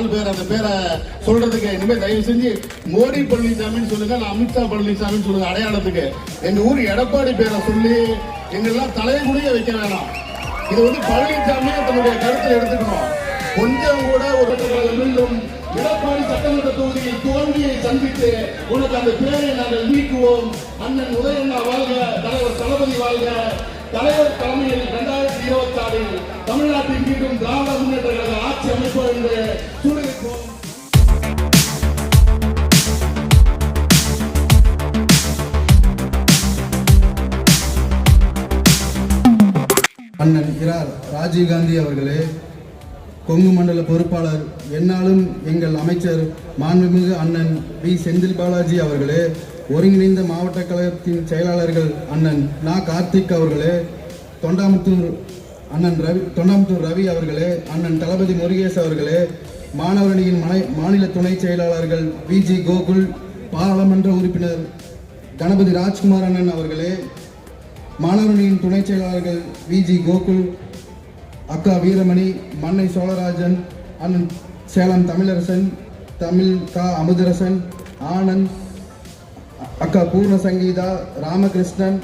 நாலு பேர் அந்த பேரை சொல்றதுக்கு இனிமே தயவு செஞ்சு மோடி பழனிசாமின்னு சொல்லுங்க நான் அமித்ஷா பழனிசாமின்னு சொல்லுங்க அடையாளத்துக்கு. எங்க ஊர் எடப்பாடி பேரை சொல்லி எங்கெல்லாம் தலைகுனிய வைக்க வேணாம். இது வந்து பழனிசாமி தன்னுடைய கருத்தை எடுத்துக்கணும். கொஞ்சம் கூட ஒரு மீண்டும் எடப்பாடி சட்டமன்ற தொகுதியில் தோல்வியை சந்தித்து உனக்கு அந்த பேரை நாங்கள் நீக்குவோம். அண்ணன் உதயண்ணா வாழ்க தலைவர் தளபதி வாழ்க. தலைவர் தலைமையில் இரண்டாயிரத்தி இருபத்தி ஆறில் தமிழ்நாட்டில் மீண்டும் திராவிட முன்னேற்ற கழக ஆட்சி அமைப்போம் என்று சூழலிப்போம் அண்ணன் இரார் ராஜீவ்காந்தி அவர்களே கொங்கு மண்டல பொறுப்பாளர் என்னாலும் எங்கள் அமைச்சர் மாண்புமிகு அண்ணன் பி. செந்தில் பாலாஜி அவர்களே ஒருங்கிணைந்த மாவட்ட கழகத்தின் செயலாளர்கள் அண்ணன் நா. கார்த்திக் அவர்களே தொண்டாமுத்தூர் அண்ணன் ரவி தொண்டாமுத்தூர் ரவி அவர்களே அண்ணன் தளபதி முருகேஷ் அவர்களே மாணவரணியின் மனை மாநில துணை செயலாளர்கள் விஜி கோகுல் பாராளுமன்ற உறுப்பினர் கணபதி ராஜ்குமார் அண்ணன் அவர்களே மாணவரணியின் துணைச் செயலாளர்கள் விஜி கோகுல் அக்கா வீரமணி மன்னை சோழராஜன் அண்ணன் சேலம் தமிழரசன் தமிழ் கா. அமுதரசன் ஆனந்த் அக்கா பூர்ண சங்கீதா ராமகிருஷ்ணன்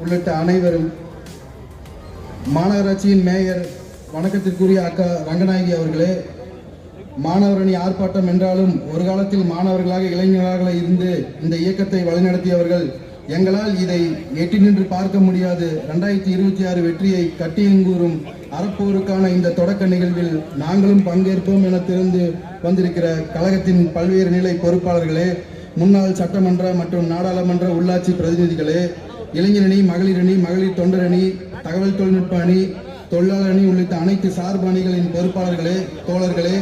உள்ளிட்ட அனைவரும் மாநகராட்சியின் மேயர் வணக்கத்திற்குரிய அக்கா ரங்கநாயகி அவர்களே மாணவரணி ஆர்ப்பாட்டம் என்றாலும் ஒரு காலத்தில் மாணவர்களாக இளைஞர்களாக இருந்து இந்த இயக்கத்தை வழிநடத்தியவர்கள் எங்களால் இதை எட்டி நின்று பார்க்க முடியாது. ரெண்டாயிரத்தி இருபத்தி ஆறு வெற்றியை கட்டியங்கூறும் அறப்போருக்கான இந்த தொடக்க நிகழ்வில் நாங்களும் பங்கேற்போம் என திறந்து வந்திருக்கிற கழகத்தின் பல்வேறு நிலை பொறுப்பாளர்களே முன்னாள் சட்டமன்ற மற்றும் நாடாளுமன்ற உள்ளாட்சி பிரதிநிதிகளே இளைஞரணி மகளிரணி மகளிர் தொண்டரணி தகவல் தொழில்நுட்ப அணி தொழிலாளர் அணி உள்ளிட்ட அனைத்து சார்பு அணிகளின் பொறுப்பாளர்களே தோழர்களே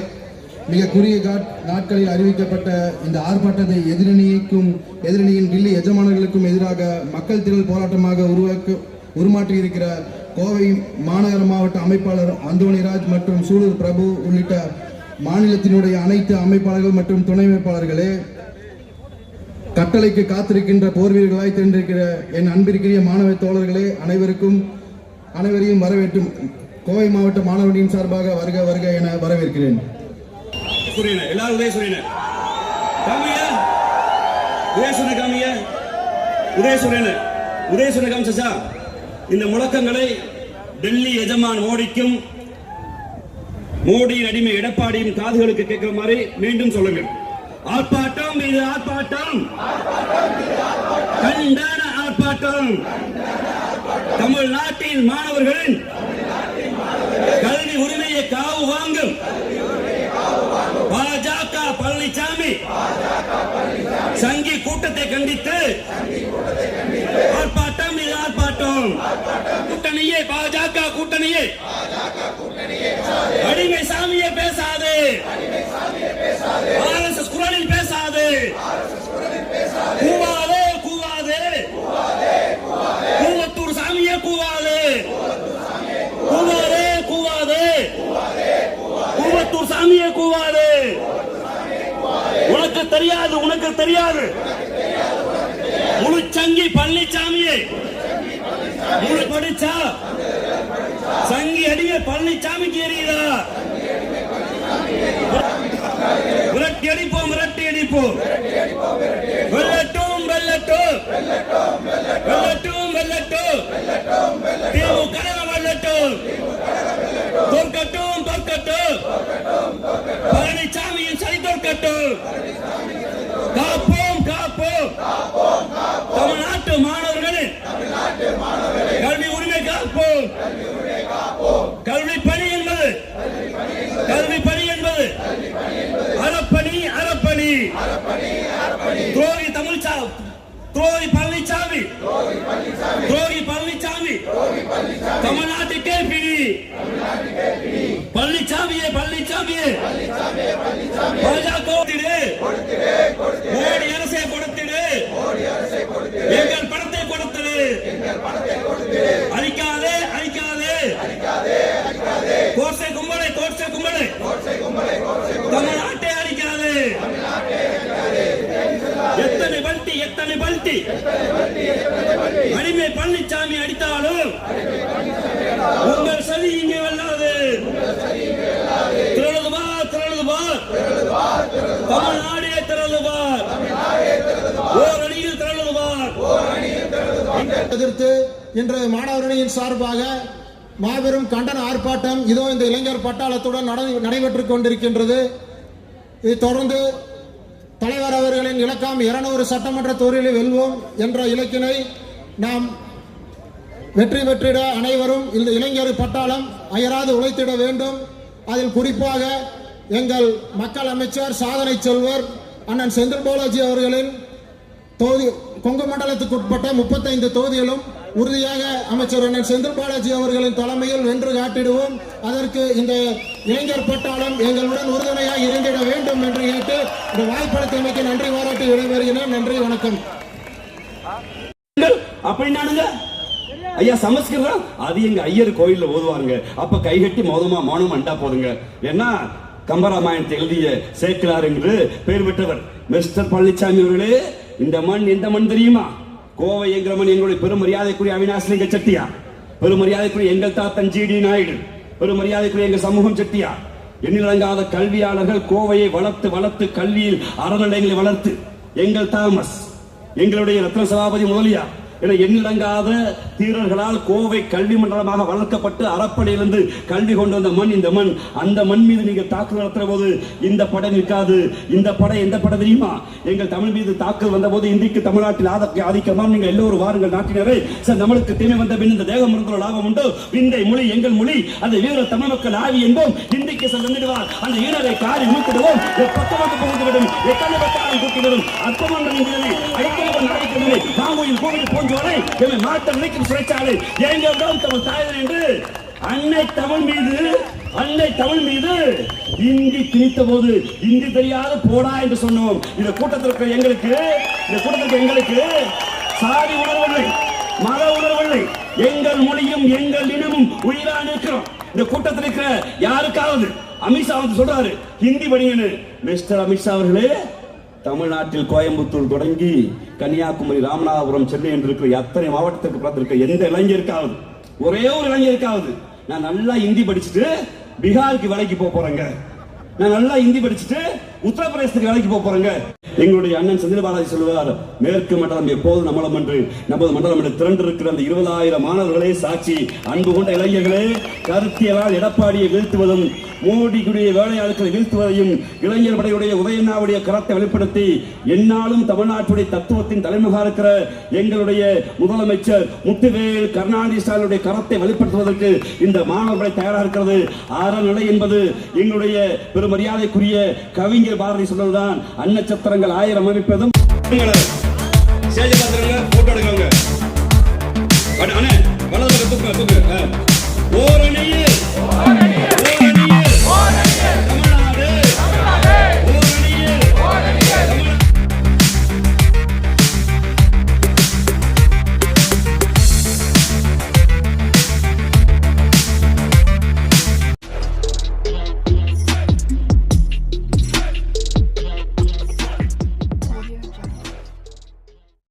மிக குறுகிய காட்- நாட்களில் அறிவிக்கப்பட்ட இந்த ஆர்ப்பாட்டத்தை எதிரணிக்கும் எதிரணியின் டில்லி எஜமானர்களுக்கும் எதிராக மக்கள் திரள் போராட்டமாக உருவாக்க உருமாற்றி இருக்கிற கோவை மாநகர மாவட்ட அமைப்பாளர் அந்தோணிராஜ் மற்றும் சூலூர் பிரபு உள்ளிட்ட மாநிலத்தினுடைய அனைத்து அமைப்பாளர்கள் மற்றும் துணை அமைப்பாளர்களே கட்டளைக்கு காத்திருக்கின்ற போர் வீரர்களாய் திரண்டிருக்கிற என் அன்பிற்குரிய மாணவ தோழர்களே அனைவருக்கும் அனைவரையும் வரவேற்றும் கோவை மாவட்ட மாணவர்களின் சார்பாக வருக வருக என வரவேற்கிறேன். சூரியன எல்லாரும் உதய இந்த முழக்கங்களை டெல்லி எஜமான் மோடிக்கும் மோடியின் அடிமை எடப்பாடியின் காதுகளுக்கு கேட்கிற மாதிரி மீண்டும் சொல்லுங்கள். ஆர்ப்பாட்டம் இது ஆர்ப்பாட்டம். கண்டன ஆர்ப்பாட்டம். தமிழ்நாட்டின் மாணவர்களின் கல்வி உரிமையை காவு வாங்கும். பாஜக பழனிசாமி சங்கி கூட்டத்தை கண்டித்து ஆர்ப்பாட்டம் இது ஆர்ப்பாட்டம். கூட்டணியே பாஜக கூட்டணியே அடிமை சாமியே பேசாது ஆர்எஸ்எஸ் குரலில் பேசாது கூவாதே கூவாதே கூவத்தூர் சாமியே கூவாது கூவாதே கூவாதே கூவத்தூர் சாமியை கூவாது. உனக்கு தெரியாது உனக்கு தெரியாது. முழுச்சங்கி பழனிசாமியை முழு படிச்சா சங்கி அடிய பழனிசாமிக்கு எரியுதா காப்போம் காப்போம் தமிழ்நாட்டு மாணவர்களின் துரோகி பழனிசாமி துரோகி பழனிசாமி தமிழ்நாட்டுக்கே பிடி பழனிசாமியே பழனிசாமியே பாஜக மோடி அரசை கொடுத்திடு. எங்கள் பணத்தை கொடுத்திடு. அழிக்காதே எத்தனை பல்ட்டி? அடிமை பழனிசாமி அடித்தாலும் உங்கள் சதி இங்கே வெல்லாது. திரளுது வா தமிழ்நாடே திரளுவார் ஓர் அணியில் திரளுவார் எதிர்த்து இன்று மாணவரணியின் சார்பாக மாபெரும் கண்டன ஆர்ப்பாட்டம் இதோ இந்த இளைஞர் பட்டாளத்துடன் நடைபெற்றுக் கொண்டிருக்கின்றது. இது தொடர்ந்து தலைவர் அவர்களின் இலக்கம் இருநூறு சட்டமன்ற தொழிலில் வெல்வோம் என்ற இலக்கினை நாம் வெற்றி பெற்றிட அனைவரும் இந்த இளைஞர் பட்டாளம் அயராது உழைத்திட வேண்டும். அதில் குறிப்பாக எங்கள் மக்கள் அமைச்சர் சாதனை செல்வர் அண்ணன் செந்தில் பாலாஜி அவர்களின் தொகுதி கொங்கு மண்டலத்துக்கு உட்பட்ட முப்பத்தைந்து தொகுதிகளும் உறுதியாக அமைச்சர் அண்ணன் செந்தில் பாலாஜி அவர்களின் தலைமையில் வென்று காட்டிடுவோம். அதற்கு இந்த இளைஞர் பட்டாளம் எங்களுடன் உறுதுணையாக இருந்திட வேண்டும் என்று கேட்டு இந்த வாய்ப்பளித்தமைக்கு நன்றி பாராட்டி விடைபெறுகிறேன். நன்றி வணக்கம். அப்படின்னானுங்க ஐயா சமஸ்கிருதம்? அது எங்க ஐயர் கோயில்ல ஓதுவாருங்க. அப்ப கைகட்டி மௌனமா மௌனம் அண்டா போதுங்க ஏன்னா கம்பராமாயணத்தை எழுதிய சேக்கிலார் என்று பெயர் பெற்றவர் மிஸ்டர் பழனிசாமி அவர்களே இந்த மண் எந்த மண் தெரியுமா? கோவை எங்கிரமன் எங்களுடைய பெரும் மரியாதைக்குரிய அவினாசிலிங்க செட்டியா? பெரும் எங்கள் தாத்தன் ஜிடி நாயுடு. பெருமரியாதைக்குரிய எங்கள் சமூகம் சட்டியா? எண்ணிலங்காத கல்வியாளர்கள் கோவையை வளர்த்து வளர்த்து கல்வியில் அறநிலையங்களை வளர்த்து. எங்கள் தாமஸ் எங்களுடைய ரத்ன சபாபதி முதலியார். என எண்ணிலங்காத தீரர்களால் கோவை கல்வி மண்டலமாக வளர்க்கப்பட்டு அறப்படையிலிருந்து கல்வி கொண்டு வந்த மண் இந்த மண். அந்த மண் மீது நீங்க தாக்குதல் நடத்துற போது இந்த படை நிற்காது. இந்த படை எந்த படை தெரியுமா? எங்கள் தமிழ் மீது தாக்குதல் வந்த போது தமிழ்நாட்டில் ஆதக்க ஆதிக்கமாக நீங்கள் எல்லோரும் வாருங்கள் நாட்டினரே. சார் நம்மளுக்கு தீமை வந்த பின் இந்த தேகம் இருந்துள்ள லாபம் உண்டு. இந்த மொழி எங்கள் மொழி. அந்த வீர தமிழ் மக்கள் ஆவி என்போம். இந்திக்கு சார் வந்துடுவார் அந்த வீரரை காரி மூக்கிடுவோம் பக்கமாக புகுந்துவிடும் எத்தனை பத்தாலும் தூக்கிவிடும் அற்பமான நீங்களே ஐக்கியம் நடக்கிறது கோவில் போன்றோரை எம்மை மாற்ற நினைக்கும் சிறைச்சாலை எங்கள் தமிழ் தாயர் என்று அன்னை தமிழ் மீது அன்னை தமிழ் மீது இந்தி திணித்த போது இந்தி தெரியாத போடா என்று சொன்னோம். இந்த கூட்டத்தில் இருக்கிற எங்களுக்கு இந்த கூட்டத்தில் எங்களுக்கு சாதி உணர்வில்லை மத உணர்வில்லை எங்கள் மொழியும் எங்கள் இனமும் உயிரா நிற்கிறோம். இந்த கூட்டத்தில் இருக்கிற யாருக்காவது அமித்ஷா வந்து சொல்றாரு ஹிந்தி படிங்கன்னு மிஸ்டர் அமித்ஷா அவர்களே தமிழ்நாட்டில் கோயம்புத்தூர் தொடங்கி கன்னியாகுமரி ராமநாதபுரம் சென்னை என்று இருக்கிற அத்தனை மாவட்டத்துக்கு பார்த்துருக்க எந்த இளைஞருக்காவது ஒரே ஒரு இளைஞருக்காவது நான் நல்லா ஹிந்தி படிச்சுட்டு பீகாருக்கு வேலைக்கு போக போறேங்க. நான் நல்லா ஹிந்தி படிச்சுட்டு உத்தரப்பிரதேசத்துக்கு வேலைக்கு போக போறேங்க. எங்களுடைய அண்ணன் செந்தில் பாலாஜி சொல்லுவார் மேற்கு மண்டலம் எப்போது நம்மளம் என்று நமது மண்டலம் என்று திரண்டு இருக்கிற அந்த இருபதாயிரம் மாணவர்களே சாட்சி அன்பு கொண்ட இளைஞர்களே கருத்தியலால் எடப்பாடியை வீழ்த்துவதும் மோடிக்குடைய வேலையாட்களை வீழ்த்துவதையும் இளைஞர் படையுடைய உதயண்ணாவுடைய கரத்தை வெளிப்படுத்தி என்னாலும் தமிழ்நாட்டுடைய தத்துவத்தின் தலைமுகா இருக்கிற எங்களுடைய முதலமைச்சர் முத்துவேல் கருணாநிதி ஸ்டாலினுடைய கரத்தை வெளிப்படுத்துவதற்கு இந்த மாணவர்களை தயாராக இருக்கிறது. அறநிலை என்பது எங்களுடைய பெருமரியாதைக்குரிய கவிஞர் பாரதி சொன்னதுதான். அன்னச்சத்திரங்கள் ஆயிரம் அமைப்பதும். ஸ்டேஜ் ஓரணியில் ஓரணியில்.